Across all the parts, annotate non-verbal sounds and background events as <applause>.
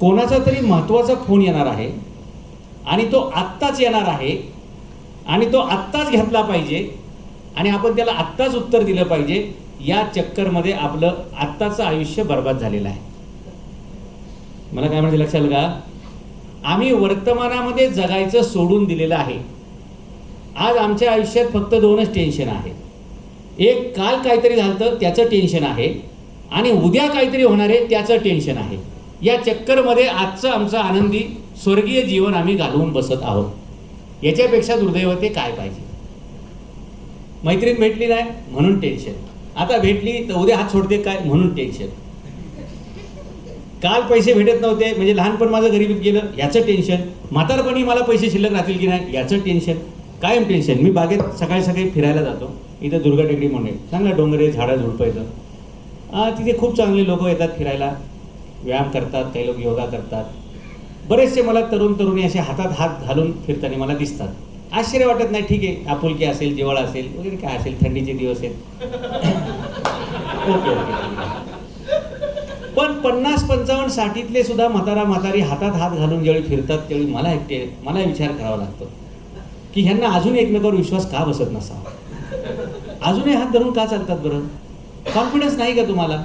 कोणाचा तरी महत्त्वाचा फोन येणार आहे आणि तो आत्ताच येणार आहे आणि तो आत्ताच घेतला पाहिजे आणि आपण त्याला आत्ताच उत्तर दिलं पाहिजे या चक्करमध्ये आपलं आत्ताचं आयुष्य बर्बाद झालेलं आहे. मला काय म्हणजे लक्षात का आम्ही वर्तमानामध्ये जगायचं सोडून दिलेलं आहे. आज आमच्या आयुष्यात फक्त दोनच टेन्शन आहे एक काल काहीतरी झालं तर त्याचं टेन्शन आहे. आणि उद्या काहीतरी होणार आहे त्याचं टेन्शन आहे. या चक्करमध्ये आजचं आमचं आनंदी स्वर्गीय जीवन आम्ही घालवून बसत आहोत. याच्यापेक्षा दुर्दैव ते काय पाहिजे? मैत्रीण भेटली नाही म्हणून टेन्शन आता भेटली तर उद्या हात सोडते काय? म्हणून टेन्शन काल पैसे भेटत नव्हते म्हणजे लहानपण माझं गरिबीत गेलं याचं टेन्शन म्हातारपणी मला पैसे शिल्लक राहतील की नाही याचं टेन्शन कायम टेन्शन मी बागेत सकाळी सकाळी फिरायला जातो. इथं दुर्गा टेकडी म्हणून आहे चांगलं डोंगरे झाडं झुडपं येतं. तिथे खूप चांगले लोक येतात फिरायला. व्यायाम करतात काही लोक योगा करतात. बरेचसे मला तरुण तरुणी असे हातात हात घालून फिरताना मला दिसतात. आश्चर्य वाटत नाही ठीक आहे आपुलकी असेल जिवाळा असेल वगैरे काय असेल थंडीचे दिवस आहेत. <laughs> ओके ओके पण पन्नास पंचावन्न साठीतले सुद्धा म्हातारा म्हातारी हातात हात घालून ज्यावेळी फिरतात त्यावेळी मला एकटे मला विचार करावा लागतो. की ह्यांना अजून एकमेकावर विश्वास का बसत नसावा? अजूनही हात धरून का चालतात बरं? कॉन्फिडन्स नाही का तुम्हाला?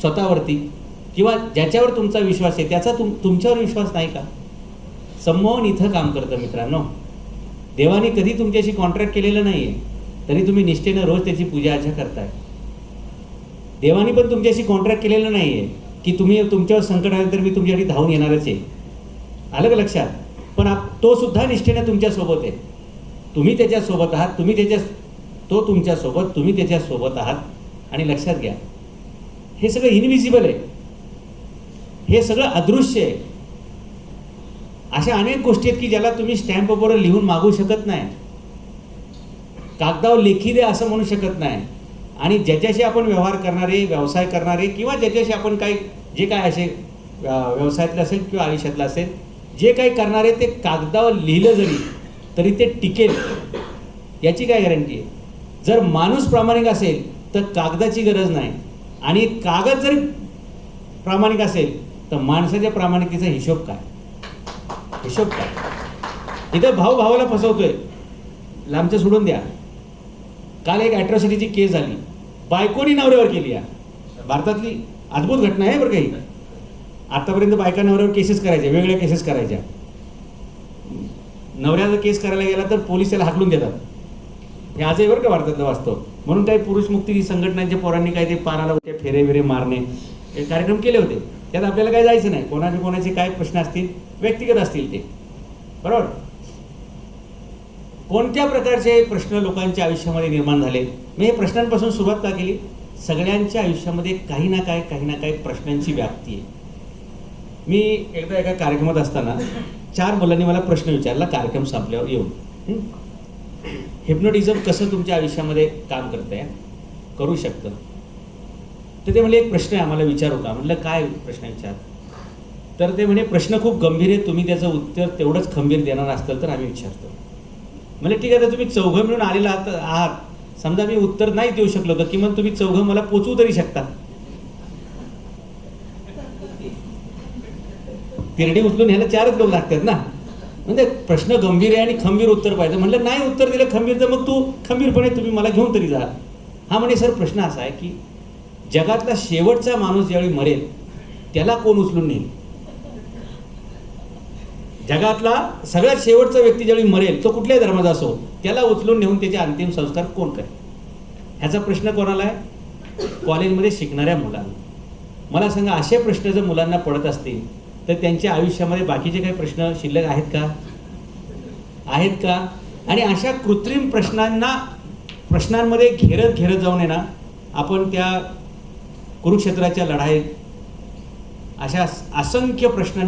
स्वतःवरती? किंवा ज्याच्यावर तुमचा विश्वास आहे त्याचा तुम तुमच्यावर विश्वास नाही का? संमोहन इथं काम करतं मित्रांनो. देवाने कधी तुमच्याशी कॉन्ट्रॅक्ट केलेलं नाही आहे तरी तुम्ही निष्ठेनं रोज त्याची पूजा अर्चा करताय. देवाने पण तुमच्याशी कॉन्ट्रॅक्ट केलेलं नाही आहे की तुम्ही तुमच्यावर संकट आलं तर मी तुमच्यासाठी धावून येणारच आहे. आलं का लक्षात? पण आप तो सुद्धा निष्ठेनं तुमच्यासोबत आहे. तुम्ही त्याच्यासोबत आहात तुम्ही त्याच्या तो तुमच्यासोबत तुम्ही त्याच्यासोबत आहात. आणि लक्षात घ्या हे सगळं इनविजिबल आहे. हे सगळं अदृश्य आहे. अशा अनेक गोष्टी आहेत की ज्याला तुम्ही स्टॅम्पवर लिहून मागू शकत नाही. कागदावर लेखी दे असं म्हणू शकत नाही. आणि ज्याच्याशी आपण व्यवहार करणारे व्यवसाय करणारे किंवा ज्याच्याशी आपण काही जे काय असे व्यवसायातलं असेल किंवा आयुष्यातलं असेल जे काही करणारे ते कागदावर लिहिलं जरी तरी ते टिकेल. याची काय गॅरंटी आहे? जर माणूस प्रामाणिक असेल तर कागदाची गरज नाही. आणि कागद जरी प्रामाणिक असेल तर माणसाच्या प्रामाणिकतेचा हिशोब काय? हिशोब काय? इथं भाऊ भावाला फसवतोय. लांबचं सोडून द्या. काल एक ॲट्रॉसिटीची केस झाली. बायकोनी नवऱ्यावर केली आहे भारतातली अद्भुत घटना आहे बरं काही आतापर्यंत बायका नवऱ्यावर केसेस करायच्या वेगवेगळ्या केसेस करायच्या. नवऱ्याचा केस करायला गेला तर पोलीस त्याला हाकलून देतात. हे आजही बरं का भारतातलं वास्तव? म्हणून काही पुरुष मुक्ती संघटनांच्या पोरांनी काही ते पाराला होते फेरे वेरे मारणे हे कार्यक्रम केले होते. त्यात आपल्याला काय जायचं नाही. कोणाचे कोणाचे काय प्रश्न असतील व्यक्तिगत असतील ते. बरोबर? कोणत्या प्रकारचे प्रश्न लोकांच्या आयुष्यामध्ये निर्माण झाले? मी हे प्रश्नांपासून सुरुवात का केली? सगळ्यांच्या आयुष्यामध्ये काही ना काय काही ना काही प्रश्नांची व्याप्ती आहे. मी एकदा एका कार्यक्रमात असताना चार मुलांनी मला प्रश्न विचारला कार्यक्रम संपल्यावर येऊन. हिप्नोटिझम कसं तुमच्या आयुष्यामध्ये काम करतंय? करू शकतं. तर ते म्हणले एक प्रश्न आहे आम्हाला विचारू का म्हटलं काय प्रश्न विचार तर ते म्हणे प्रश्न खूप गंभीर आहे तुम्ही त्याचं उत्तर तेवढंच खंबीर देणार असाल तर आम्ही विचारतो. म्हणजे ठीक आहे तर तुम्ही चौघं मिळून आलेला आहात आहात. समजा मी उत्तर नाही देऊ शकलो तर किमान तुम्ही चौघं मला पोचवू तरी शकता. तिरडी उचलून ह्याला चारच लोक लागतात ना. म्हणजे प्रश्न गंभीर आहे आणि खंबीर उत्तर पाहिजे. म्हणलं नाही उत्तर दिलं खंबीर तर मग तू खंबीरपणे तुम्ही मला घेऊन तरी जा. हा म्हणे सर प्रश्न असा आहे की जगातला शेवटचा माणूस ज्यावेळी मरेल त्याला कोण उचलून नेईल? जगातला सगळ्यात शेवटचा व्यक्ती ज्यावेळी मरेल तो कुठल्याही धर्माचा असो त्याला उचलून नेऊन त्याचे अंतिम संस्कार कोण करेल? ह्याचा प्रश्न कोणाला आहे? कॉलेजमध्ये शिकणाऱ्या मुलांना. मला सांगा असे प्रश्न जर मुलांना पडत असतील तर त्यांच्या आयुष्यामध्ये बाकीचे काही प्रश्न शिल्लक आहेत का? आहेत का? आणि अशा कृत्रिम प्रश्नांना प्रश्नांमध्ये घेरत घेरत जाऊन आहे ना आपण त्या कुरुक्षेत्राच्या लढाईत अशा असंख्य प्रश्नां